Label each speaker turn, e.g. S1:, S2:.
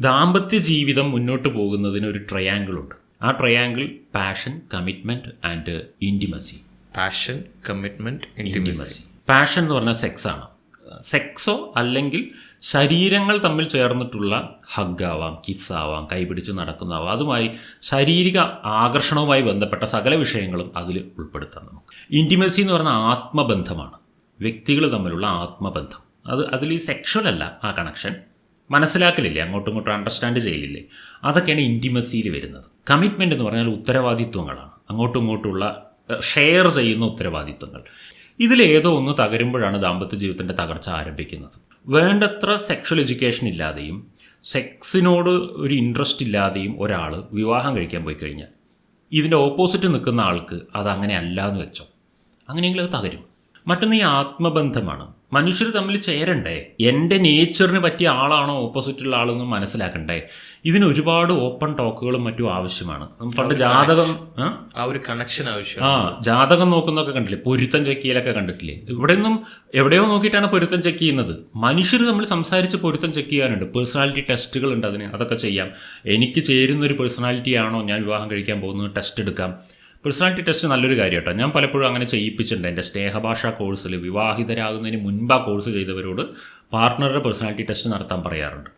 S1: ദാമ്പത്യ ജീവിതം മുന്നോട്ട് പോകുന്നതിന് ഒരു ട്രയാങ്കിൾ ഉണ്ട്. ആ triangle passion commitment and intimacy
S2: passion commitment intimacy
S1: passion എന്ന് പറഞ്ഞാൽ സെക്സ് ആണ്. സെക്സോ അല്ലെങ്കിൽ ശരീരങ്ങൾ തമ്മിൽ ചേർന്നിട്ടുള്ള ഹഗ്ഗാവാം കിസ്സാവാം കൈപിടിച്ച് നടക്കുന്നതാവാം. അതുമായി ശാരീരിക ആകർഷണവുമായി ബന്ധപ്പെട്ട സകല വിഷയങ്ങളും അതിൽ ഉൾപ്പെടുത്താം നമുക്ക്. ഇന്റിമസി എന്ന് പറഞ്ഞാൽ ആത്മബന്ധമാണ്. വ്യക്തികൾ തമ്മിലുള്ള ആത്മബന്ധം. അത് അതിൽ ഈ സെക്ഷൽ അല്ല ആ കണക്ഷൻ മനസ്സിലാക്കലില്ലേ? അങ്ങോട്ടും ഇങ്ങോട്ടും അണ്ടർസ്റ്റാൻഡ് ചെയ്യലില്ലേ? അതൊക്കെയാണ് ഇന്റിമസിയിൽ വരുന്നത്. കമ്മിറ്റ്മെന്റ് എന്ന് പറഞ്ഞാൽ ഉത്തരവാദിത്വങ്ങളാണ്. അങ്ങോട്ടും ഇങ്ങോട്ടുള്ള ഷെയർ ചെയ്യുന്ന ഉത്തരവാദിത്വങ്ങൾ. ഇതിലേതോ ഒന്ന് തകരുമ്പോഴാണ് ദാമ്പത്യ ജീവിതത്തിന്റെ തകർച്ച ആരംഭിക്കുന്നത്. വേണ്ടത്ര സെക്ഷൽ എഡ്യൂക്കേഷൻ ഇല്ലാതെയും സെക്സിനോട് ഒരു ഇൻട്രസ്റ്റ് ഇല്ലാതെയും ഒരാൾ വിവാഹം കഴിക്കാൻ പോയി കഴിഞ്ഞാൽ ഇതിന്റെ ഓപ്പോസിറ്റ് നിൽക്കുന്ന ആൾക്ക് അത് അങ്ങനെ അല്ല എന്ന് വെച്ചോ? അങ്ങനെയെങ്കിലും അത് തകരും. മറ്റൊന്ന് ഈ ആത്മബന്ധമാണ്. മനുഷ്യർ തമ്മിൽ ചേരണ്ടേ? എന്റെ നേച്ചറിന് പറ്റിയ ആളാണോ ഓപ്പോസിറ്റുള്ള ആളെന്ന് മനസ്സിലാക്കണ്ടേ? ഇതിന് ഒരുപാട് ഓപ്പൺ ടോക്കുകളും മറ്റും ആവശ്യമാണ്. പണ്ട് ജാതകം ആ?
S2: ഒരു കണക്ഷൻ ആവശ്യം
S1: ആ ജാതകം നോക്കുന്നൊക്കെ കണ്ടില്ലേ പൊരുത്തം ചെക്ക് ചെയ്യലൊക്കെ കണ്ടിട്ടില്ലേ? ഇവിടെ നിന്നും എവിടെയോ നോക്കിയിട്ടാണ് പൊരുത്തം ചെക്ക് ചെയ്യുന്നത്. മനുഷ്യർ നമ്മൾ സംസാരിച്ച് പൊരുത്തം ചെക്ക് ചെയ്യാനുണ്ട്. പേഴ്സണാലിറ്റി ടെസ്റ്റുകൾ ഉണ്ട് അതിന്. അതൊക്കെ ചെയ്യാം. എനിക്ക് ചേരുന്ന ഒരു പേഴ്സണാലിറ്റി ആണോ? ഞാൻ വിവാഹം കഴിക്കാൻ പോകുന്നത്? ടെസ്റ്റ് എടുക്കാം. പേഴ്സണാലിറ്റി ടെസ്റ്റ് നല്ലൊരു കാര്യം കേട്ടോ ഞാൻ പലപ്പോഴും അങ്ങനെ ചെയ്യിപ്പിച്ചിട്ടുണ്ട്. എന്റെ സ്നേഹഭാഷ കോഴ്സിൽ വിവാഹിതരാകുന്നതിന് മുൻപ് ആ കോഴ്സ് ചെയ്തവരോട് പാർട്ട്ണറുടെ പേഴ്സണാലിറ്റി ടെസ്റ്റ് നടത്താൻ പറയാറുണ്ട്.